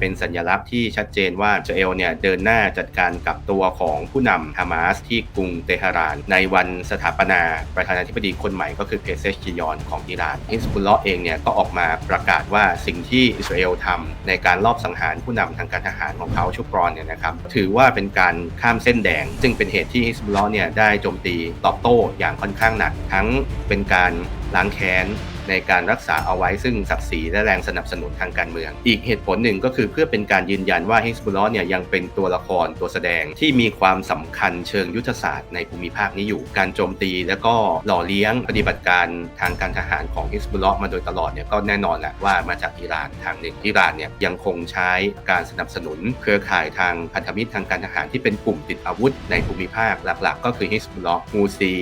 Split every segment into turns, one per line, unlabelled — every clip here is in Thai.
เป็นสัญลักษณ์ที่ชัดเจนว่าอิสราเอลเนี่ยเดินหน้าจัดการกับตัวของผู้นำฮามาสที่กรุงเตหะราน ในวันสถาปนาประธานาธิบดีคนใหม่ก็คือเพเซชกิยอนของอิหร่านฮิสบุลลอฮ์เองเนี่ยก็ออกมาประกาศว่าสิ่งที่อิสราเอลทำในการลอบสังหารผู้นำทางการทหารของเขาชุกรอนเนี่ยนะครับถือว่าเป็นการข้ามเส้นแดง ซึ่งเป็นเหตุที่ฮิสบุลลอฮ์เนี่ยได้โจมตีตอบโต้อย่างค่อนข้างหนัก ทั้งเป็นการล้างแค้น ในการรักษาเอาไว้ซึ่งศักดิ์ศรีและแรงสนับสนุนทางการเมือง อีกเหตุผลหนึ่งก็คือเพื่อเป็นการยืนยันว่าฮิสบุลลอฮ์เนี่ยยังเป็นตัวละครตัวแสดงที่มีความสำคัญเชิงยุทธศาสตร์ในภูมิภาคนี้อยู่ การโจมตีแล้วก็หล่อเลี้ยงปฏิบัติการทางการทหารของฮิสบุลลอฮ์มาโดยตลอดเนี่ยก็แน่นอนแหละว่ามาจากอิหร่านทางหนึ่งอิหร่านเนี่ยยังคงใช้การสนับสนุน เครือข่ายทางพันธมิตรทางการทหารที่เป็นกลุ่มติดอาวุธในภูมิภาคหลักๆ ก็คือฮิสบุลลอฮ์มูซี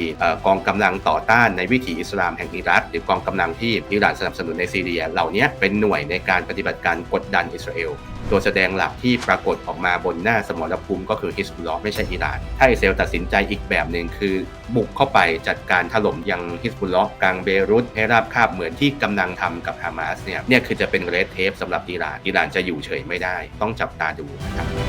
กองกำลังต่อต้านในวิถีอิสลามแห่งอิรักหรือกองกำลังที่อิหร่านสนับสนุนในซีเรีย เหล่านี้เป็นหน่วยในการปฏิบัติการกดดันอิสราเอลตัวแสดงหลักที่ปรากฏออกมาบนหน้าสมรภูมิก็คือฮิสบุลลอไม่ใช่อิหร่าน ถ้าอิสราเอลตัดสินใจอีกแบบหนึ่งคือ บุกเข้าไปจัดการถล่มยังฮิสบุลลอกลางเบรุตให้ราบคาบเหมือนที่กำลังทำกับฮามาสเนี่ยเนี่ยคือจะเป็นเรดเทปสำหรับอิหร่านอิหร่านจะอยู่เฉยไม่ได้ ต้องจับตาดูนะครับ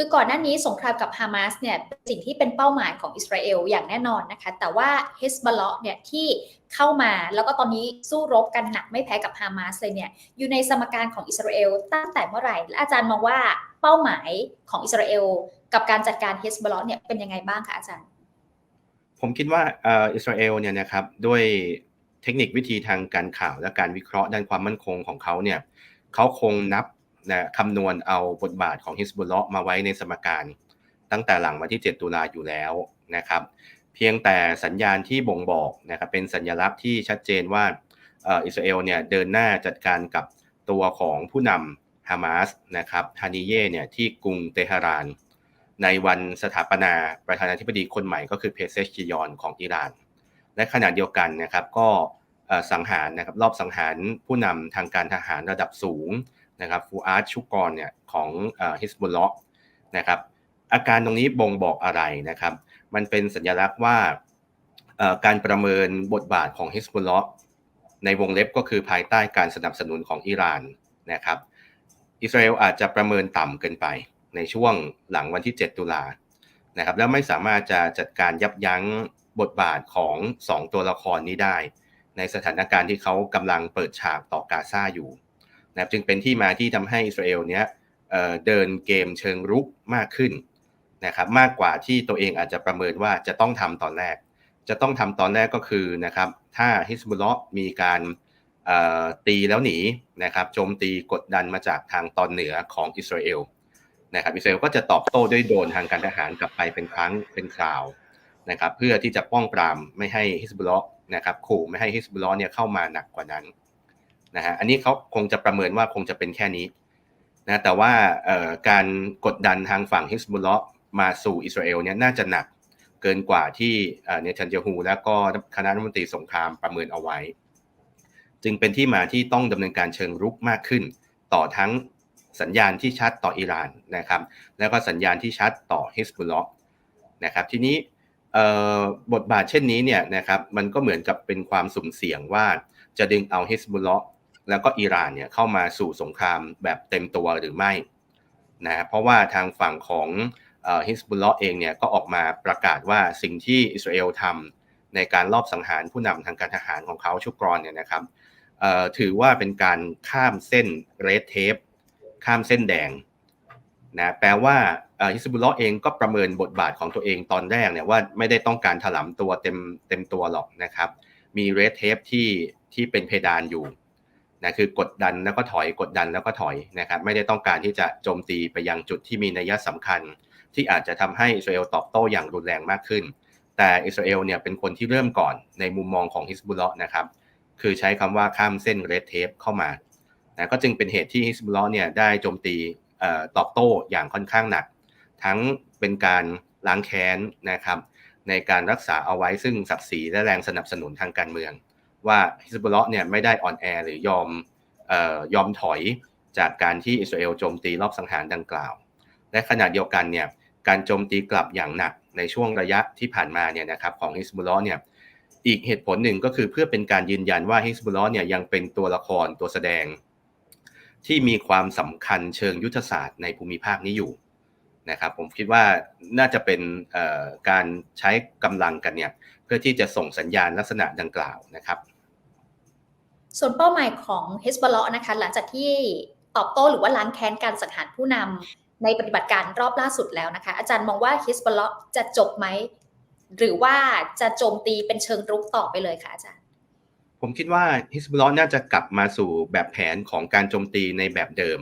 คือก่อนหน้านี้สงครามกับฮามาสเนี่ยเป็นสิ่งที่เป็นเป้าหมายของอิสราเอลอย่างแน่นอนนะคะ แต่ว่าเฮสบอลล์เนี่ยที่เข้ามาแล้วก็ตอนนี้สู้รบกันหนักไม่แพ้กับฮามาสเลยเนี่ยอยู่ในสมการของอิสราเอลตั้งแต่เมื่อไหร่ และอาจารย์มองว่าเป้าหมายของอิสราเอลกับการจัดการเฮสบอลล์เนี่ยเป็นยังไงบ้างคะอาจารย์
ผมคิดว่าอิสราเอลเนี่ยนะครับด้วยเทคนิควิธีทางการข่าวและการวิเคราะห์ด้านความมั่นคงของเขาเนี่ยเขาคงนับ นะคำนวณเอาบทบาทของฮิสบุลเลาะมาไว้ในสมการ ตั้งแต่หลังวันที่ 7 ตุลาอยู่แล้วนะครับ เพียงแต่สัญญาณที่บ่งบอกนะครับเป็นสัญลักษณ์ที่ชัดเจนว่าอิสราเอลเนี่ยเดินหน้าจัดการกับตัวของผู้นำฮามาสนะครับฮานิเย่เนี่ยที่กรุงเตหะราน ในวันสถาปนาประธานาธิบดีคนใหม่ก็คือเพเซชกิยอนของอิหร่าน และขณะเดียวกันนะครับก็สังหารนะครับรอบสังหารผู้นำทางการทหารระดับสูง นะครับฟูอาร์ตชุกรเนี่ยของฮิสบุลเลาะนะครับอาการตรงนี้บ่งบอกอะไรนะครับ มันเป็นสัญลักษณ์ว่าการประเมินบทบาทของฮิสบุลเลาะในวงเล็บก็คือภายใต้การสนับสนุนของอิหร่านนะครับอิสราเอลอาจจะประเมินต่ำเกินไปในช่วงหลังวันที่ 7 ตุลานะครับแล้วไม่สามารถจะจัดการยับยั้งบทบาทของ 2 ตัวละครนี้ได้ ในสถานการณ์ที่เขากำลังเปิดฉากต่อกาซาอยู่ นะจึงเป็นที่มาที่ทำให้อิสราเอลเนี้ยเดินเกมเชิงรุกมากขึ้นนะครับมากกว่าที่ตัวเองอาจจะประเมินว่าจะต้องทำตอนแรก จะต้องทำตอนแรกก็คือนะครับถ้าฮิสบุลเลาะมีการตีแล้วหนีนะครับโจมตีกดดันมาจากทางตอนเหนือของอิสราเอลนะครับอิสราเอลก็จะตอบโต้ด้วยโดนทางการทหารกลับไปเป็นครั้งเป็นคราวนะครับเพื่อที่จะป้องปรามไม่ให้ฮิสบุลเลาะนะครับขู่ไม่ให้ฮิสบุลเลาะเนี่ยเข้ามาหนักกว่านั้น นะฮะอันนี้เขาคงจะประเมินว่าคงจะเป็นแค่นี้นะแต่ว่าการกดดันทางฝั่งฮิสบุลเลาะมาสู่อิสราเอลเนี่ยน่าจะหนักเกินกว่าที่เนทันเยฮูและก็คณะรัฐมนตรีสงครามประเมินเอาไว้ จึงเป็นที่มาที่ต้องดำเนินการเชิงรุกมากขึ้น ต่อทั้งสัญญาณที่ชัดต่ออิหร่านนะครับ แล้วก็สัญญาณที่ชัดต่อฮิสบุลเลาะนะครับทีนี้บทบาทเช่นนี้เนี่ยนะครับมันก็เหมือนกับเป็นความสุ่มเสี่ยงว่าจะดึงเอาฮิสบุลเลาะ แล้วก็อิหร่านเนี่ยเข้ามาสู่สงครามแบบเต็มตัวหรือไม่นะเพราะว่าทางฝั่งของฮิสบุลเลาะเองเนี่ยก็ออกมาประกาศว่าสิ่งที่อิสราเอลทำในการลอบสังหารผู้นำทางการทหารของเขาชุกรอนเนี่ยนะครับถือว่าเป็นการข้ามเส้นเรดเทปข้ามเส้นแดงนะแปลว่าฮิสบุลเลาะเองก็ประเมินบทบาทของตัวเองตอนแรกเนี่ยว่าไม่ได้ต้องการถลำตัวเต็มเต็มตัวหรอกนะครับ มีเรดเทปที่ที่เป็นเพดานอยู่ นะคือกดดันแล้วก็ถอยกดดันแล้วก็ถอยนะครับไม่ได้ต้องการที่จะโจมตีไปยังจุดที่มีนัยสำคัญ ที่อาจจะทำให้อิสราเอลตอบโต้อย่างรุนแรงมากขึ้น แต่อิสราเอลเนี่ยเป็นคนที่เริ่มก่อนในมุมมองของฮิสบุลเลาะนะครับคือใช้คำว่าข้ามเส้นเรดเทปเข้ามานะก็จึงเป็นเหตุที่ฮิสบุลเลาะเนี่ยได้โจมตีตอบโต้อย่างค่อนข้างหนัก ทั้งเป็นการล้างแค้นนะครับในการรักษาเอาไว้ซึ่งศักดิ์ศรีและแรงสนับสนุนทางการเมือง ว่าฮิสบุลเลาะเนี่ยไม่ได้อ่อนแอหรือยอมออยอมถอยจากการที่อิสราเอลโจมตีรอบสังหารดังกล่าว และขณะเดียวกันเนี่ยการโจมตีกลับอย่างหนักในช่วงระยะที่ผ่านมาเนี่ยนะครับของฮิสบุลเลอฮ์เนี่ยอีกเหตุผลหนึ่งก็คือเพื่อเป็นการยืนยันว่าฮิสบุลเลอฮ์เนี่ยยังเป็นตัวละครตัวแสดง ที่มีความสำคัญเชิงยุทธศาสตร์ในภูมิภาคนี้อยู่นะครับผมคิดว่าน่าจะเป็นการใช้กำลังกันเนี่ยเพื่อที่จะส่งสัญญาณลักษณะดังกล่าวนะครับ
ส่วนเป้าหมายของเฮสบอลนะคะหลังจากที่ตอบโต้หรือว่าล้างแค้นการสังหารผู้นำในปฏิบัติการรอบล่าสุดแล้วนะคะ อาจารย์มองว่าเฮสบอลจะจบไหม หรือว่าจะโจมตีเป็นเชิงรุกต่อไปเลยคะอาจารย์
ผมคิดว่าฮิสบลอน่าจะกลับมาสู่แบบแผนของการโจมตีในแบบเดิม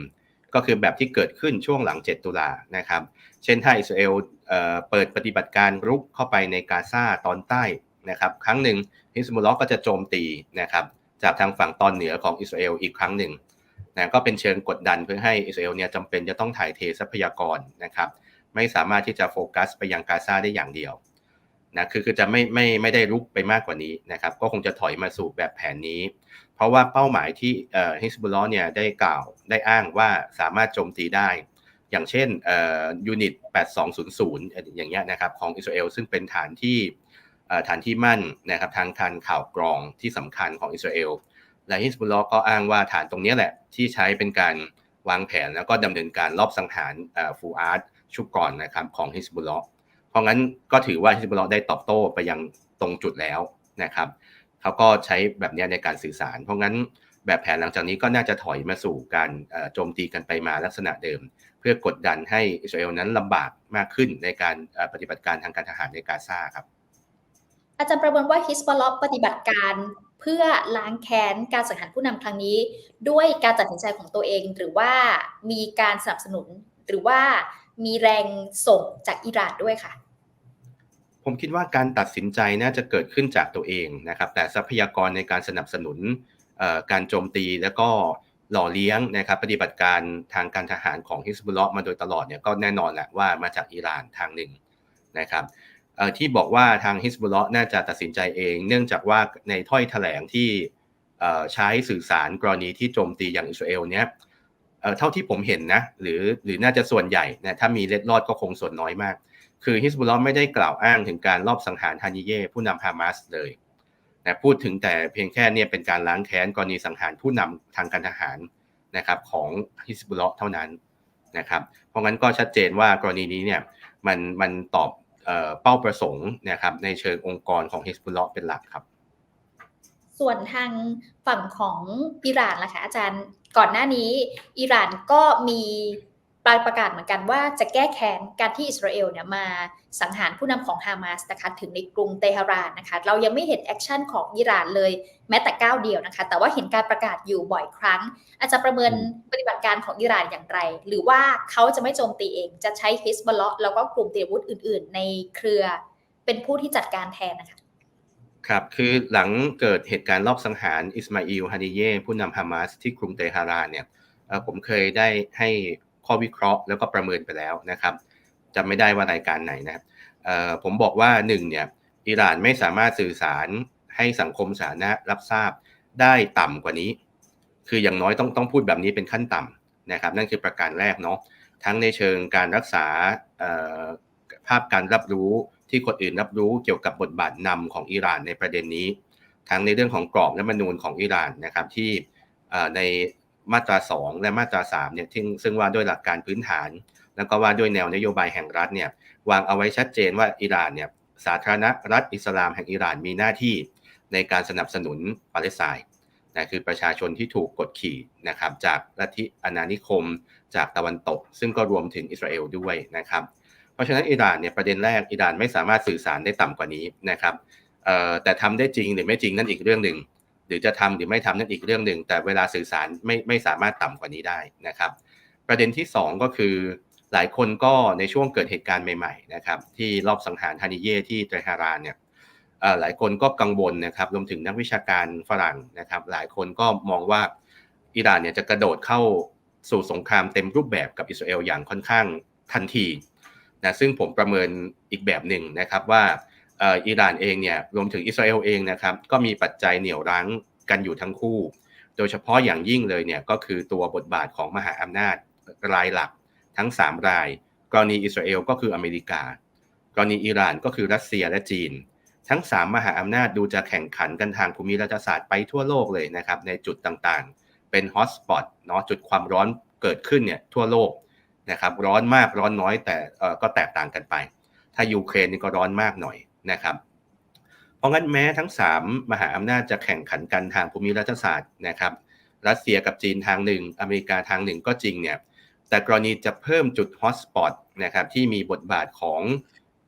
ก็คือแบบที่เกิดขึ้นช่วงหลัง 7 ตุลานะครับ เช่นถ้าอิสราเอลเปิดปฏิบัติการรุกเข้าไปในกาซาตอนใต้นะครับ ครั้งหนึ่งฮิสบลลอก็จะโจมตีนะครับ จากทางฝั่งตอนเหนือของอิสราเอลอีกครั้งหนึ่งนะก็เป็นเชิงกดดันเพื่อให้อิสราเอลเนี่ยจำเป็นจะต้องถ่ายเททรัพยากรนะครับไม่สามารถที่จะโฟกัสไปยังกาซาได้อย่างเดียวนะคือคือจะไม่ไม่ไม่ได้รุกไปมากกว่านี้นะครับก็คงจะถอยมาสู่แบบแผนนี้ เพราะว่าเป้าหมายที่เอ่อฮิสบุลลอเนี่ยได้กล่าวได้อ้างว่าสามารถโจมตีได้ อย่างเช่นเอ่อยูนิต 8200 อย่างเงี้ยนะครับของอิสราเอลซึ่งเป็นฐานที่ ฐานที่มั่นนะครับทางทานข่าวกรองที่สำคัญของอิสราเอลและฮิสบุลลอก็อ้างว่าฐานตรงนี้แหละที่ใช้เป็นการวางแผนแล้วก็ดำเนินการรอบสังหารฟูอาร์ตชุกก่อนนะครับของฮิสบุลลอเพราะงั้นก็ถือว่าฮิสบุลลอได้ตอบโต้ไปยังตรงจุดแล้วนะครับเขาก็ใช้แบบนี้ในการสื่อสาร เพราะงั้นแบบแผนหลังจากนี้ก็น่าจะถอยมาสู่การโจมตีกันไปมาลักษณะเดิม เพื่อกดดันให้อิสราเอลนั้นลำบากมากขึ้นในการปฏิบัติการทางการทหารในกาซาครับ
อาจารย์ประเมินว่าฮิสบอลปฏิบัติการเพื่อล้างแค้นการสังหารผู้นำครั้งนี้ ด้วยการตัดสินใจของตัวเอง หรือว่ามีการสนับสนุนหรือว่ามีแรงส่งจากอิหร่านด้วยค่ะ
ผมคิดว่าการตัดสินใจน่าจะเกิดขึ้นจากตัวเองนะครับ แต่ทรัพยากรในการสนับสนุนการโจมตีแล้วก็หล่อเลี้ยงนะครับปฏิบัติการทางการทหารของฮิสบุลลอมาโดยตลอดเนี่ยก็แน่นอนแหละว่ามาจากอิหร่านทางหนึ่งนะครับ ที่บอกว่าทางฮิสบุลเลอน่าจะตัดสินใจเอง เนื่องจากว่าในถ้อยแถลงที่ใช้สื่อสารกรณีที่โจมตีอย่างอิสราเอลเนี้ยเท่าที่ผมเห็นนะหรือหรือน่าจะส่วนใหญ่นะถ้ามีเล็ดลอดก็คงส่วนน้อยมาก คือฮิสบุลเลอไม่ได้กล่าวอ้างถึงการลอบสังหารฮานิเย่ผู้นำฮามาสเลยนะพูดถึงแต่เพียงแค่เนี่ยเป็นการล้างแค้นกรณีสังหารผู้นำทางการทหารนะครับของฮิสบุลเลอเท่านั้นนะครับเพราะงั้นก็ชัดเจนว่ากรณีนี้เนี่ยมันมันตอบ เป้าประสงค์นะครับในเชิงองค์กรของฮิสบุลลอเป็นหลักครับ
ส่วนทางฝั่งของอิหร่านล่ะคะอาจารย์ก่อนหน้านี้อิหร่านก็มี ปลายประกาศเหมือนกันว่าจะแก้แค้นการที่อิสราเอลเนี่ยมาสังหารผู้นำของฮามาสนะคะถึงในกรุงเตหะรานนะคะเรายังไม่เห็นแอคชั่นของอิหร่านเลยแม้แต่ก้าวเดียวนะคะ แต่ว่าเห็นการประกาศอยู่บ่อยครั้ง อาจจะประเมินปฏิบัติการของอิหร่านอย่างไร หรือว่าเขาจะไม่โจมตีเองจะใช้ฮิสบอลล์แล้วก็กลุ่มเตวุธอื่น ๆ ในเครือเป็นผู้ที่จัดการแทนนะคะ
ครับ คือหลังเกิดเหตุการณ์รอบสังหารอิสมาอิลฮานิเย่ผู้นำฮามาสที่กรุงเตหะรานเนี่ยผมเคยได้ให้ ข้อวิเคราะห์แล้วก็ประเมินไปแล้วนะครับจำไม่ได้ว่ารายการไหนนะครับผมบอกว่าหนึ่งเนี่ยอิหร่านไม่สามารถสื่อสารให้สังคมสาธารณะรับทราบได้ต่ำกว่านี้ คืออย่างน้อยต้องต้องพูดแบบนี้เป็นขั้นต่ำนะครับ นั่นคือประการแรกเนาะทั้งในเชิงการรักษาภาพการรับรู้ที่คนอื่นรับรู้เกี่ยวกับบทบาทนำของอิหร่านในประเด็นนี้ ทั้งในเรื่องของกรอบและมนูญของอิหร่านนะครับที่ใน มาตรา 2 และมาตรา3เนี่ยซึ่งว่าด้วยหลักการพื้นฐาน แล้วก็ว่าด้วยแนวนโยบายแห่งรัฐเนี่ยวางเอาไว้ชัดเจนว่าอิหร่านเนี่ยสาธารณรัฐอิสลามแห่งอิหร่านมีหน้าที่ในการสนับสนุนปาเลสไตน์นะคือประชาชนที่ถูกกดขี่นะครับจากลัทธิอาณานิคมจากตะวันตก ซึ่งก็รวมถึงอิสราเอลด้วยนะครับ เพราะฉะนั้นอิหร่านเนี่ยประเด็นแรกอิหร่านไม่สามารถสื่อสารได้ต่ำกว่านี้นะครับแต่ทำได้จริงหรือไม่จริงนั่นอีกเรื่องหนึ่ง หรือจะทำหรือไม่ทำนั่นอีกเรื่องหนึ่ง แต่เวลาสื่อสารไม่ไม่สามารถต่ำกว่านี้ได้นะครับ ประเด็นที่ 2 ก็คือ หลายคนก็ในช่วงเกิดเหตุการณ์ใหม่ๆนะครับที่รอบสังหารฮานิเย่ที่เตรฮารานเนี่ยหลายคนก็กังวลนะครับรวมถึงนักวิชาการฝรั่งนะครับ หลายคนก็มองว่าอิหร่านเนี่ยจะกระโดดเข้าสู่สงครามเต็มรูปแบบกับอิสราเอลอย่างค่อนข้างทันทีนะซึ่งผมประเมินอีกแบบหนึ่งนะครับว่า อิหร่านเองเนี่ยรวมถึงอิสราเอลเองนะครับก็มีปัจจัยเหนี่ยวรั้งกันอยู่ทั้งคู่ โดยเฉพาะอย่างยิ่งเลยเนี่ยก็คือตัวบทบาทของมหาอำนาจรายหลักทั้ง 3 ราย กรณีอิสราเอลก็คืออเมริกา กรณีอิหร่านก็คือรัสเซียและจีน ทั้ง 3 มหาอำนาจดูจะแข่งขันกันทางภูมิรัฐศาสตร์ไปทั่วโลกเลยนะครับในจุดต่างๆ เป็นฮอตสปอตเนาะจุดความร้อนเกิดขึ้นเนี่ยทั่วโลกนะครับร้อนมากร้อนน้อยแต่ก็แตกต่างกันไป ถ้ายูเครนนี่ก็ร้อนมากหน่อย นะครับ เพราะงั้นแม้ทั้ง 3 มหาอำนาจจะแข่งขันกันทางภูมิรัฐศาสตร์นะครับ รัสเซียกับจีนทางหนึ่ง อเมริกาทางหนึ่งก็จริงเนี่ยแต่กรณีจะเพิ่มจุดฮอตสปอตนะครับที่มีบทบาทของ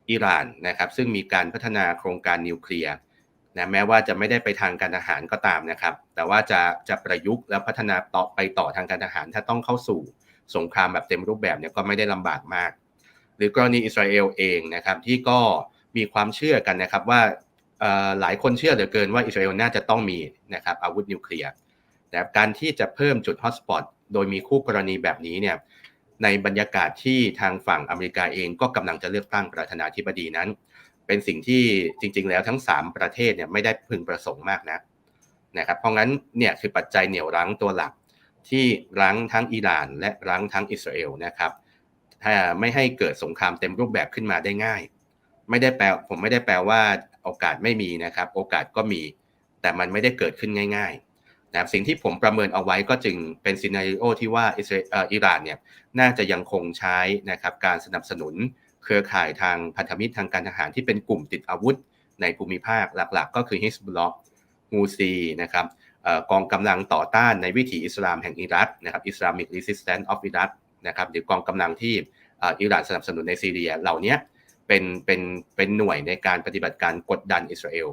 อิหร่านนะครับซึ่งมีการพัฒนาโครงการนิวเคลียร์นะแม้ว่าจะไม่ได้ไปทางการทหารก็ตามนะครับ แต่ว่าจะจะประยุกต์และพัฒนาต่อไปต่อทางการทหาร ถ้าต้องเข้าสู่สงครามแบบเต็มรูปแบบเนี่ยก็ไม่ได้ลำบากมาก หรือกรณีอิสราเอลเองนะครับที่ก็ มีความเชื่อกันนะครับว่าหลายคนเชื่อเหลือเกินว่าอิสราเอลน่าจะต้องมีนะครับอาวุธนิวเคลียร์แต่การที่จะเพิ่มจุดฮอตสปอตโดยมีคู่กรณีแบบนี้เนี่ยในบรรยากาศที่ทางฝั่งอเมริกาเองก็กำลังจะเลือกตั้งประธานาธิบดีนั้น เป็นสิ่งที่จริง ๆ แล้วทั้ง 3 ประเทศเนี่ยไม่ได้พึงประสงค์มากนะนะครับเพราะงั้นเนี่ยคือปัจจัยเหนี่ยวรั้งตัวหลักที่รั้งทั้งอิหร่าน และรั้งทั้งอิสราเอลนะครับถ้าไม่ให้เกิดสงครามเต็มรูปแบบขึ้นมาได้ง่าย ไม่ได้แปลผมไม่ได้แปลว่าโอกาสไม่มีนะครับ โอกาสก็มี แต่มันไม่ได้เกิดขึ้นง่ายๆนะครับสิ่งที่ผมประเมินเอาไว้ก็จึงเป็นซีนารีโอที่ว่าอิหร่านเนี่ยน่าจะยังคงใช้นะครับการสนับสนุนเครือข่ายทางพันธมิตรทางการทหารที่เป็นกลุ่มติดอาวุธ ในภูมิภาคหลักๆ ก็คือฮิสบุลลอฮูซีนะครับกองกำลังต่อต้านในวิถีอิสลามแห่งอิรักนะครับ Islamic Resistance of Iraq นะครับหรือกองกำลังที่อิหร่านสนับสนุนในซีเรียเหล่านี้ เป็นเป็นเป็นหน่วยในการปฏิบัติการกดดันอิสราเอล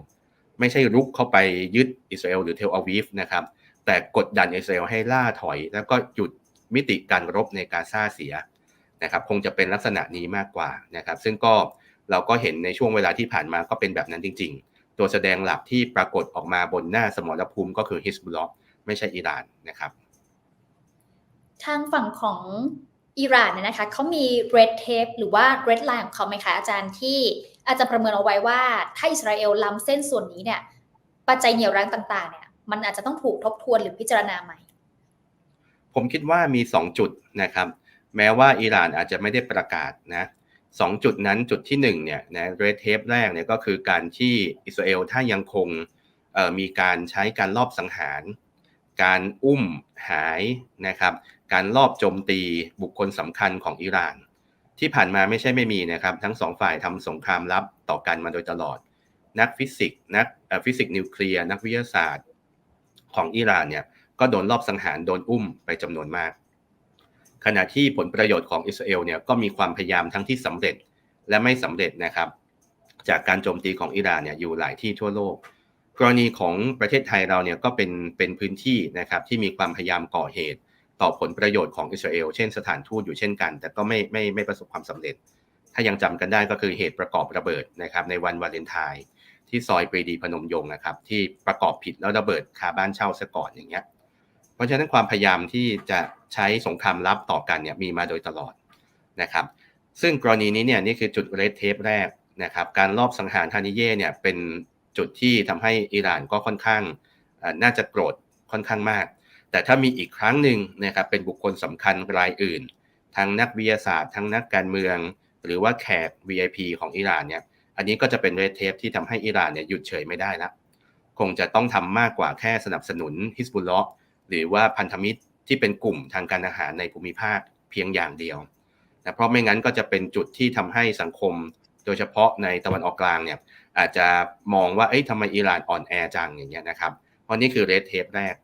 ไม่ใช่รุกเข้าไปยึดอิสราเอลหรือเทลอาวีฟนะครับแต่กดดันอิสราเอลให้ล่าถอย แล้วก็หยุดมิติการรบในกาซาเสียนะครับคงจะเป็นลักษณะนี้มากกว่านะครับซึ่งก็เราก็เห็นในช่วงเวลาที่ผ่านมาก็เป็นแบบนั้นจริง ๆ ตัวแสดงหลักที่ปรากฏออกมาบนหน้าสมรภูมิก็คือฮิสบุลลอไม่ใช่อิหร่านนะครับ
ทางฝั่งของ อิหร่านเนี่ยนะคะเขามี red tape หรือว่า red line ของเขาไหมคะอาจารย์ที่อาจจะประเมินเอาไว้ว่า ถ้าอิสราเอลล้ำเส้นส่วนนี้เนี่ย ปัจจัยเหนี่ยวรั้งต่างๆ เนี่ย มันอาจจะต้องถูกทบทวนหรือพิจารณาใหม่
ผมคิดว่ามี 2 จุดนะครับ แม้ว่าอิหร่านอาจจะไม่ได้ประกาศนะสองจุดนั้นจุดที่1เนี่ยนะเรดเทปแรกเนี่ยก็คือการที่อิสราเอลถ้ายังคงมีการใช้การลอบสังหาร การอุ้มหายนะครับ การลอบโจมตีบุคคลสำคัญของอิหร่าน ที่ผ่านมาไม่ใช่ไม่มีนะครับ ทั้งสองฝ่ายทำสงครามลับต่อกันมาโดยตลอด นักฟิสิกส์นักฟิสิกส์นิวเคลียร์นักวิทยาศาสตร์ของอิหร่านเนี่ยก็โดนลอบสังหารโดนอุ้มไปจำนวนมาก ขณะที่ผลประโยชน์ของอิสราเอลเนี่ยก็มีความพยายามทั้งที่สำเร็จและไม่สำเร็จนะครับ จากการโจมตีของอิหร่านเนี่ยอยู่หลายที่ทั่วโลก กรณีของประเทศไทยเราเนี่ยก็เป็นเป็นพื้นที่นะครับที่มีความพยายามก่อเหตุ ต่อผลประโยชน์ของอิสราเอลเช่นสถานทูตอยู่เช่นกัน แต่ก็ไม่ไม่ไม่ประสบความสำเร็จ ถ้ายังจำกันได้ก็คือเหตุประกอบระเบิดนะครับในวันวาเลนไทน์ที่ซอยปรีดีพนมยงค์นะครับที่ประกอบผิดแล้วระเบิดคาบ้านเช่าซะก่อนอย่างเงี้ยเพราะฉะนั้นความพยายามที่จะใช้สงครามลับต่อกันเนี่ยมีมาโดยตลอดนะครับ ซึ่งกรณีนี้เนี่ยนี่คือจุดเรดเทปแรกนะครับการลอบสังหารฮานิเย่เนี่ยเป็นจุดที่ทำให้อิหร่านก็ค่อนข้างน่าจะโกรธค่อนข้างมาก แต่ถ้ามีอีกครั้งหนึ่งนะครับเป็นบุคคลสำคัญรายอื่น ทั้งนักวิทยาศาสตร์ ทั้งนักการเมือง หรือว่าแขก VIP ของอิหร่านเนี่ยอันนี้ก็จะเป็นเรทเทปที่ทำให้อิหร่านเนี่ยหยุดเฉยไม่ได้ละคงจะต้องทำมากกว่าแค่สนับสนุนฮิสบุลเลอหรือว่าพันธมิตรที่เป็นกลุ่มทางการอาหารในภูมิภาคเพียงอย่างเดียวนะเพราะไม่งั้นก็จะเป็นจุดที่ทำให้สังคม โดยเฉพาะในตะวันออกกลางเนี่ยอาจจะมองว่าเอ้ยทำไมอิหร่านอ่อนแอจังอย่างเงี้ยนะครับเพราะนี่คือเรทเทปแรก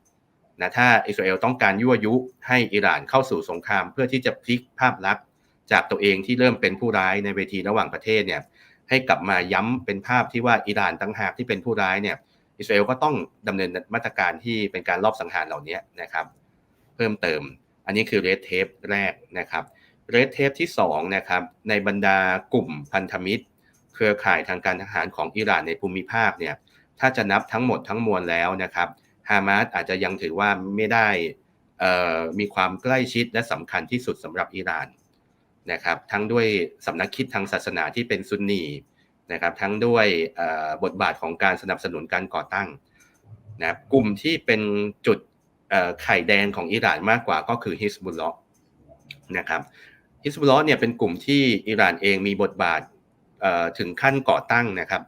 นะถ้าอิสราเอลต้องการยั่วยุให้อิหร่านเข้าสู่สงคราม เพื่อที่จะพลิกภาพลักษณ์จากตัวเองที่เริ่มเป็นผู้ร้ายในเวทีระหว่างประเทศเนี่ยให้กลับมาย้ำเป็นภาพที่ว่าอิหร่านตั้งหากที่เป็นผู้ร้ายเนี่ยอิสราเอลก็ต้องดำเนินมาตรการที่เป็นการลอบสังหารเหล่านี้นะครับ เพิ่มเติม อันนี้คือเรดเทปแรกนะครับเรดเทปที่2นะครับในบรรดากลุ่มพันธมิตร เครือข่ายทางการทหารของอิหร่านในภูมิภาคเนี่ยถ้าจะนับทั้งหมดทั้งมวลแล้วนะครับ ฮามาสอาจจะยังถือว่าไม่ได้มีความใกล้ชิดและสำคัญที่สุดสำหรับอิหร่านนะครับทั้งด้วยสำนักคิดทางศาสนาที่เป็นซุนนีนะครับทั้งด้วยบทบาทของการสนับสนุนการก่อตั้งนะกลุ่มที่เป็นจุดไข่แดงของอิหร่านมากกว่าก็คือฮิสบุลเลอห์นะครับฮิสบุลเลอห์เนี่ยเป็นกลุ่มที่อิหร่านเองมีบทบาทถึงขั้นก่อตั้งนะครับ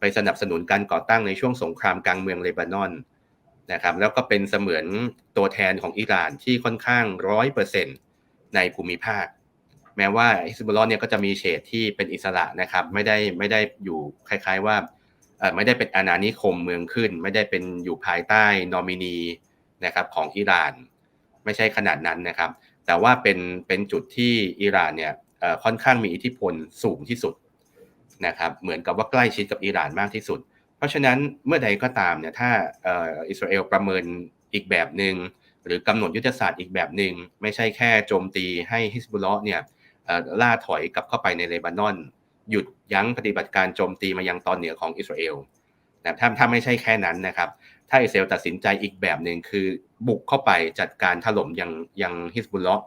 ไปสนับสนุนการก่อตั้งในช่วงสงครามกลางเมืองเลบานอน นะครับแล้วก็เป็นเสมือนตัวแทนของอิหร่านที่ค่อนข้างร้อยเปอร์เซ็นในภูมิภาค แม้ว่าฮิสบุลลอห์เนี่ยก็จะมีเฉดที่เป็นอิสระนะครับไม่ได้ไม่ได้อยู่คล้ายๆว่าไม่ได้เป็นอาณานิคมเมืองขึ้น ไม่ได้เป็นอยู่ภายใต้นอมินีนะครับของอิหร่าน ไม่ใช่ขนาดนั้นนะครับ แต่ว่าเป็นเป็นจุดที่อิหร่านเนี่ยค่อนข้างมีอิทธิพลสูงที่สุดนะครับเหมือนกับว่าใกล้ชิดกับอิหร่านมากที่สุด เพราะฉะนั้นเมื่อใดก็ตามเนี่ยถ้าอิสราเอลประเมินอีกแบบหนึ่งหรือกำหนดยุทธศาสตร์อีกแบบหนึ่งไม่ใช่แค่โจมตีให้ฮิสบุลเลอห์เนี่ยล่าถอยกลับเข้าไปในเลบานอน หยุดยั้งปฏิบัติการโจมตีมายังตอนเหนือของอิสราเอลนะถ้าถ้าไม่ใช่แค่นั้นนะครับ ถ้าอิสราเอลตัดสินใจอีกแบบหนึ่งคือบุกเข้าไปจัดการถล่มยังยังฮิสบุลลอห์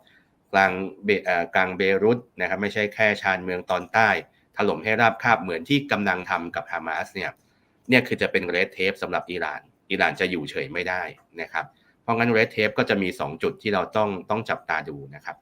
กลางเบกลางเบรุตนะครับไม่ใช่แค่ชานเมืองตอนใต้ ถล่มให้ราบคาบเหมือนที่กำลังทำกับฮามาสเนี่ย เนี่ยคือจะเป็นเรดเทปสำหรับอิหร่านอิหร่านจะอยู่เฉยไม่ได้นะครับ เพราะงั้นเรดเทปก็จะมี 2 จุดที่เราต้องต้องจับตาดูนะครับ